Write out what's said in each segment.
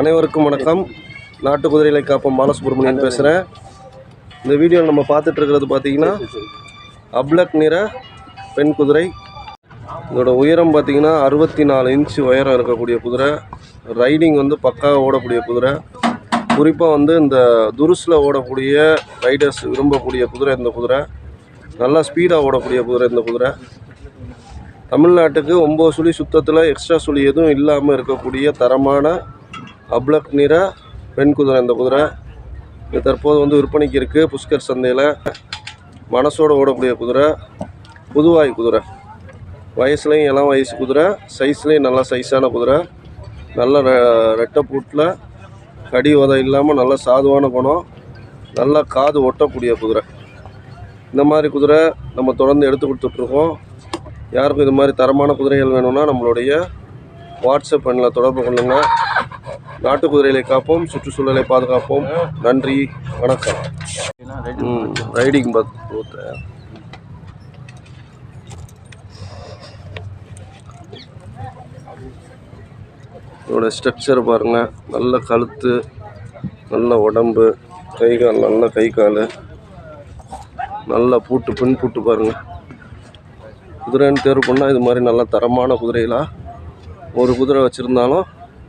அனைவருக்கும் வணக்கம். நாட்டு குதிரைகளை காப்போம். பாலசுப்ரமணியன் பேசுகிறேன் இந்த வீடியோவில் நம்ம பார்த்துட்டு இருக்கிறது பார்த்தீங்கன்னா அப்லக் நிற பெண் குதிரை. இதோட உயரம் பார்த்தீங்கன்னா அறுபத்தி நாலு இன்ச்சு உயரம் இருக்கக்கூடிய குதிரை. ரைடிங் வந்து பக்காவாக ஓடக்கூடிய குதிரை. குறிப்பாக வந்து இந்த துருஸில் ஓடக்கூடிய ரைடர்ஸ் விரும்பக்கூடிய குதிரை இந்த குதிரை. நல்லா ஸ்பீடாக ஓடக்கூடிய குதிரை இந்த குதிரை. தமிழ்நாட்டுக்கு ஒம்பது சுழி சுத்தத்தில் எக்ஸ்ட்ரா சுழி எதுவும் இல்லாமல் இருக்கக்கூடிய தரமான அப்ளக் நிற பெண் குதிரை இந்த குதிரை. இது தற்போது வந்து விற்பனைக்கு இருக்குது புஷ்கர் சந்தையில். மனசோட ஓடக்கூடிய குதிரை புதுவாய் குதிரை. வயசுலேயும் இளம் வயசு குதிரை சைஸ்லேயும் நல்லா சைஸான குதிரை. நல்ல ரெட்டை பூட்டில் கடி உதை இல்லாமல் நல்ல சாதுவான குணம். நல்லா காது ஒட்டக்கூடிய குதிரை. இந்த மாதிரி குதிரை நம்ம தொடர்ந்து எடுத்து கொடுத்துட்ருக்கோம். யாருக்கும் இது மாதிரி தரமான குதிரைகள் வேணும்னா நம்மளுடைய வாட்ஸ்அப் எண்ணில் தொடர்பு கொள்ளுங்கள் நாட்டு குதிரைகளை காப்போம் சுற்றுச்சூழலை பாதுகாப்போம். நன்றி வணக்கம். ரைடிங் பத் இதோட ஸ்ட்ரக்சர் பாருங்கள் நல்ல கழுத்து நல்ல உடம்பு கை கால் நல்ல கை கால் நல்ல பூட்டு பின் பூட்டு பாருங்கள் குதிரைன்னு தேர்வு பண்ணால் இது மாதிரி நல்ல தரமான குதிரைகளாக ஒரு குதிரை வச்சுருந்தாலும்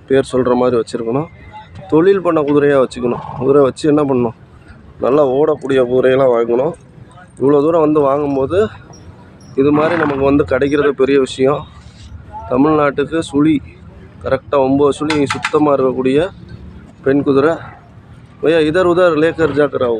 பேர் சொல்கிற மாதிரி வச்சுருக்கணும். தொழில் பண்ண குதிரையாக வச்சுக்கணும். குதிரை வச்சு என்ன பண்ணணும்? நல்லா ஓடக்கூடிய குதிரையெல்லாம் வாங்கணும். இவ்வளோ தூரம் வந்து வாங்கும்போது இது மாதிரி நமக்கு வந்து கிடைக்கிறது பெரிய விஷயம். தமிழ்நாட்டுக்கு சுழி கரெக்டாக ஒம்பது சுழி சுத்தமாக இருக்கக்கூடிய பெண் குதிரை. भैया इधर उधर लेकर जा कर आओ